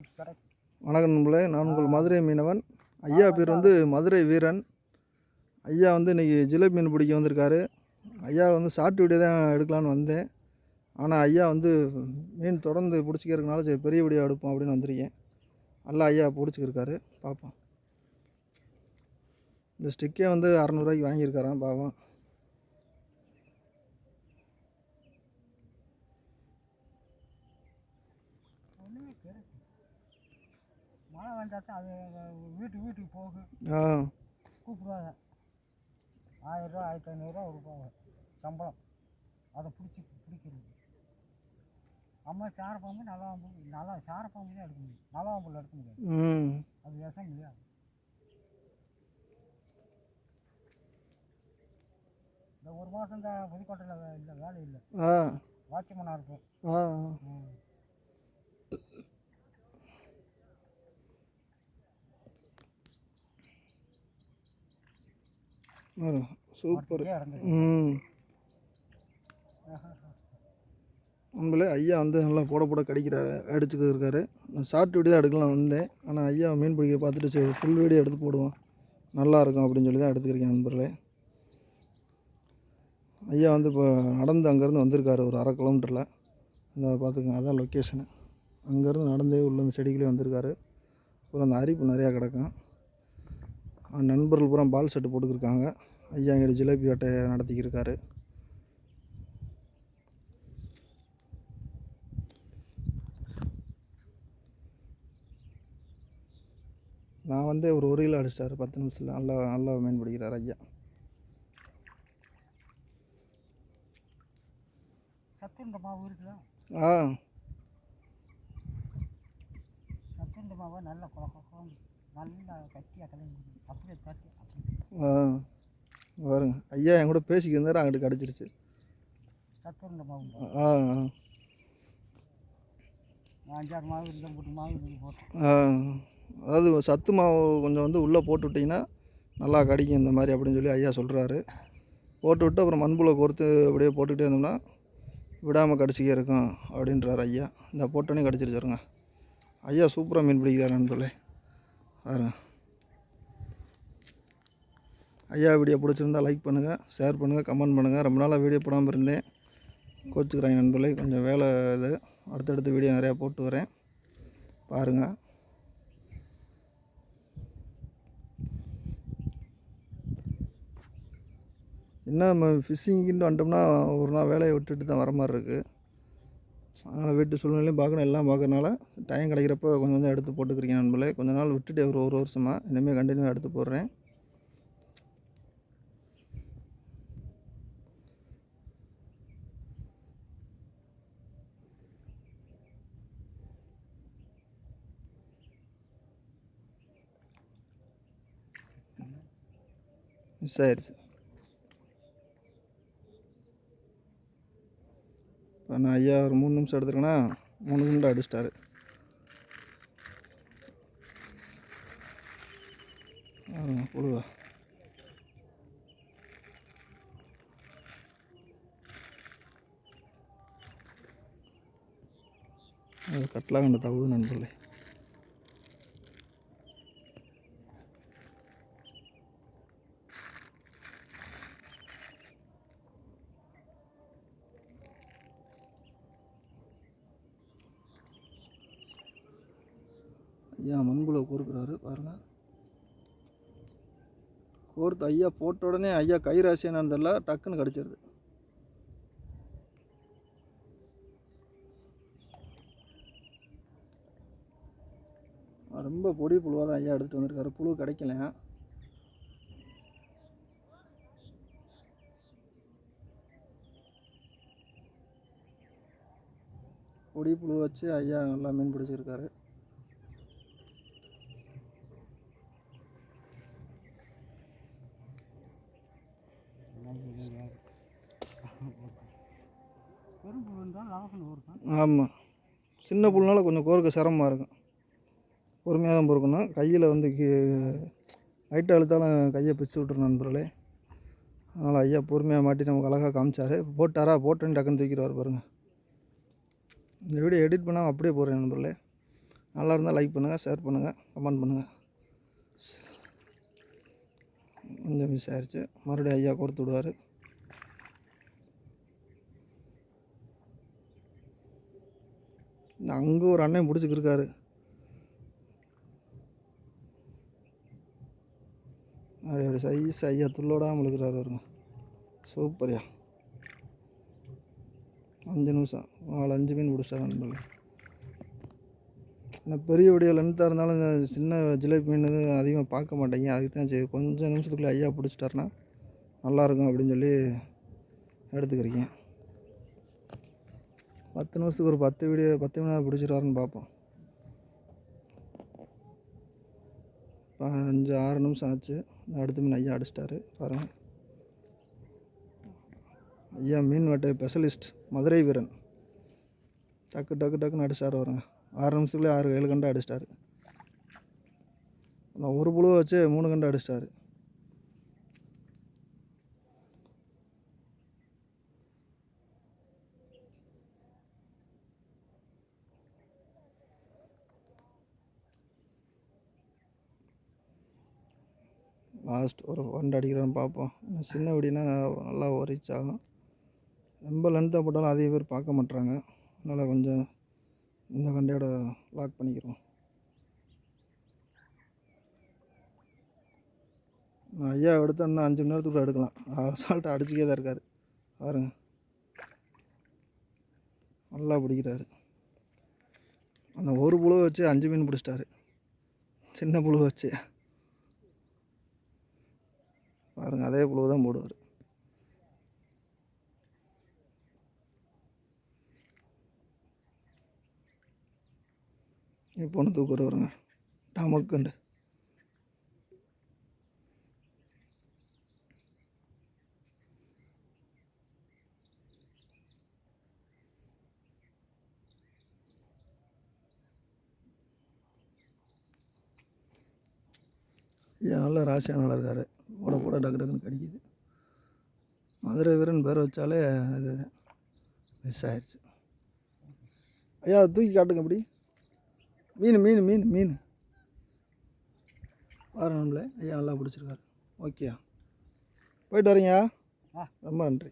வணக்கம் நண்பர்களே நான் உங்கள் மதுரை மீனவன். ஐயா பேர் வந்து மதுரை வீரன். ஐயா வந்து இன்றைக்கி ஜிலேபி மீன் பிடிக்க வந்திருக்காரு. ஐயா வந்து ஷார்ட் வீடியோ தான் எடுக்கலான்னு வந்தேன். ஆனால் ஐயா வந்து மீன் தொடர்ந்து பிடிச்சிக்கிறதுனால சரி பெரிய வீடியோ எடுப்போம் அப்படின்னு வந்திருக்கேன். நல்லா ஐயா பிடிச்சிக்கிருக்காரு. பார்ப்போம். இந்த ஸ்டிக்கே வந்து அறநூறுவாய்க்கு வாங்கியிருக்காரான் பாவம். ஒன்றுமே மழை வந்தால் தான் அது வீட்டு வீட்டுக்கு போகும் கூப்பிடுவாங்க. ஆயிரரூவா ஆயிரத்தி ஐநூறுரூவா கொடுப்பாங்க. சம்பளம். அதை பிடிச்சி பிடிக்கிறது. அம்மா சாரப்பாம்பு நல்லா நல்லா சாரப்பாம்பு தான் எடுக்க முடியும். நல்லா பாம்பில் எடுக்க முடியாது. அது விஷம் இல்லையா இந்த ஒரு மாதம் தான் புதுக்கோட்டையில் இல்லை வேலை இல்லை. வாட்ச்மேனாக இருப்பேன் வரும் சூப்பர். ம். நம்மளே ஐயா வந்து நல்லா போட போட கடிக்கிறாரு அடிச்சுக்கிட்டு இருக்காரு. நான் ஷார்ட் வீடியோ தான் எடுக்கலாம் வந்தேன். ஆனால் ஐயா மீன் பிடிக்க பார்த்துட்டு சரி ஃபுல் வீடியோ எடுத்து போடுவோம். நல்லா இருக்கும் அப்படின்னு சொல்லி தான் எடுத்துக்கிறேன் நண்பர்களே. ஐயா வந்து இப்போ நடந்து அங்கேருந்து வந்திருக்காரு ஒரு அரை கிலோமீட்டரில் இந்த பார்த்துக்கங்க அதான் லொக்கேஷனு அங்கேருந்து நடந்தே உள்ள இந்த செடிகளே வந்திருக்காரு. அப்புறம் அந்த அரிப்பு நிறையா கிடக்கும். நண்பர்கள் பூரா பால் செட்டு போட்டுக்கிருக்காங்க. ஐயா இங்கே ஜிலேபி வேட்டை நடத்திக்கிருக்காரு. நான் வந்து ஒரு ஒரு கிலோ அடிச்சிட்டாரு. பத்து நிமிஷத்தில் நல்லா நல்லா மீன் பிடிக்கிறார் ஐயா ஆ. நல்லா குழக்கம் நல்லா கட்டியாக கலந்து அப்படியே தட்டி அப்படி ஆ பாருங்க. ஐயா என் கூட பேசிக்கிருந்தாரு அங்கிட்டு கிடச்சிருச்சு. ஆ அஞ்சாறு மாவு இருந்தால் போட்டு மாவு நீங்கள் போட்டு ஆ அதாவது சத்து மாவு கொஞ்சம் வந்து உள்ளே போட்டு விட்டிங்கன்னா நல்லா கடிக்கும் இந்த மாதிரி அப்படின்னு சொல்லி ஐயா சொல்கிறாரு போட்டு விட்டு அப்புறம் மண்புழு கோர்த்து அப்படியே போட்டுக்கிட்டே இருந்தோம்னா விடாமல் கடிச்சிக்கே இருக்கும் அப்படின்றாரு ஐயா. இந்த போட்டோன்னே கடிச்சிருச்சாருங்க ஐயா சூப்பராக மீன் பிடிக்கிறாரு நண்பர்களே பாருங்கள் ஐயா வீடியோ பிடிச்சிருந்தா லைக் பண்ணுங்கள் ஷேர் பண்ணுங்கள் கமெண்ட் பண்ணுங்கள் ரொம்ப நாளாக வீடியோ போடாமல் இருந்தேன். கோச்சுக்கிறாங்க நண்பர்களே கொஞ்சம் வேலை இது. அடுத்தடுத்து வீடியோ நிறையா போட்டு வரேன். பாருங்கள் என்ன நம்ம ஃபிஷ்ஷிங்கின்னு வந்துட்டோம்னா ஒரு நாள் வேலையை விட்டுட்டு தான் வர மாதிரி இருக்குது அதனால் வீட்டு சூழ்நிலையும் பார்க்கணும். எல்லாம் பார்க்கறனால டைம் கிடைக்கிறப்ப கொஞ்சம் கொஞ்சம் எடுத்து போட்டுக்கிறீங்க நண்பர்களே. கொஞ்ச நாள் விட்டுட்டு ஒரு ஒரு வருஷமாக இனிமேல் கண்டினியூவாக எடுத்து போடுறேன். சரி சார். இப்போ நான் ஐயா ஒரு மூணு நிமிஷம் எடுத்துருக்கேன்னா மூணு குண்டு அடிச்சிட்டாரு. பாருங்க, புழுவா. அது கட்டலாம் கண்டு தவுது நண்பர்களே ஐயா மண்புழு கோர்க்குறாரு பாருங்க. கோர்த்து ஐயா போட்ட உடனே ஐயா கை ராசி என்னன்னு தெரியல டக்குன்னு கிடச்சிருது. ரொம்ப பொடி புழுவாக தான் ஐயா எடுத்துகிட்டு வந்திருக்காரு. புழு கிடைக்கல. பொடி புழு வச்சு ஐயா நல்லா மீன் பிடிச்சிருக்காரு பெரும்பு இருந்தால் லாபம் இருக்கும் ஆமாம் சின்ன புல்னால கொஞ்சம் கோர்க்க சிரமமாக இருக்கும். பொறுமையாக தான் பொறுக்கணும். கையில் வந்து லைட்டாக அழுத்தாலும் கையை பிச்சு விட்ரு நண்பர்களே. அதனால் ஐயா பொறுமையாக மாட்டி நமக்கு அழகாக காமிச்சார். போட்டாரா? போட்டேன்னு டக்குன்னு தூக்கிடுவார் பாருங்கள் இந்த வீடியோ எடிட் பண்ணாமல் அப்படியே போடுறேன் நண்பர்களே. நல்லா இருந்தால் லைக் பண்ணுங்கள் ஷேர் பண்ணுங்கள் கமெண்ட் பண்ணுங்கள் கொஞ்சம் மிஸ் ஆயிடுச்சு மறுபடியும் ஐயா கொடுத்து விடுவார். அங்கே ஒரு அண்ணன் பிடிச்சிக்கிருக்காரு அப்படி அப்படி சைஸ் ஐயா துள்ளோடாமல் இருக்கிறாரு வருங்க சூப்பர்யா அஞ்சு நிமிஷம். நாலு அஞ்சு மீன் பிடிச்சிட்டாரு நண்பர்கள். ஆனால் பெரிய உடைய லென்த்தாக இருந்தாலும் இந்த சின்ன ஜிலேபி மீன் அதிகமாக பார்க்க மாட்டேங்க. அதுக்கு தான் சரி கொஞ்சம் நிமிஷத்துக்குள்ளே ஐயா பிடிச்சிட்டாருன்னா நல்லாயிருக்கும் அப்படின்னு சொல்லி எடுத்துக்கிறீங்க. பத்து நிமிஷத்துக்கு ஒரு பத்து வீடியோ பத்து மணி நேரம் பிடிச்சிருவாருன்னு பார்ப்போம். அஞ்சு ஆறு நிமிஷம் ஆச்சு. அடுத்த மீன் ஐயா அடிச்சிட்டாரு. பாருங்கள் ஐயா மீன் வேட்டை ஸ்பெஷலிஸ்ட் மதுரை வீரன். டக்கு டக்கு டக்குன்னு அடிச்சிட்டார் வருங்க ஆறு நிமிஷத்துக்குள்ளே ஆறு ஏழு கண்டு அடிச்சிட்டாரு. ஒரு புழு வச்சு மூணு கண்டு அடிச்சிட்டாரு. லாஸ்ட் ஒரு வண்டு அடிக்கிறான்னு பார்ப்போம். சின்ன வெடினா நல்லா ரீச் ஆகும். ரொம்ப லென்த்தாக போட்டாலும் அதிக பேர் பார்க்க மாட்றாங்க. அதனால் கொஞ்சம் இந்த கண்டையோட லாக் பண்ணிக்கிறோம். நான் ஐயா எடுத்து இன்னும் அஞ்சு மணி நேரத்துக்குள்ள எடுக்கலாம். அசால்ட்டாக அடிச்சுக்கே தான் இருக்கார். பாருங்க. நல்லா பிடிக்கிறாரு. அந்த ஒரு புழுவை வச்சு அஞ்சு மீன் பிடிச்சிட்டாரு. சின்ன புழுவை வச்சு. பாருங்கள் அதே புழு தான் போடுவார் எப்போன்னு ஒன்று தூக்குற வருங்க டமக்குண்டு இதனால் ராசியாக நல்லா இருக்கார். போட டக்கு டக்குன்னு கடிக்குது. மதுரை வீரன் பேர் வச்சாலே அது மிஸ் ஆயிடுச்சு ஐயா அதை தூக்கி காட்டுங்க அப்படி. மீன் மீன் மீன் மீன். பாருங்களே ஐயா நல்லா பிடிச்சிருக்காரு. ஓகேயா போயிட்டு வரீங்க. ரொம்ப நன்றி.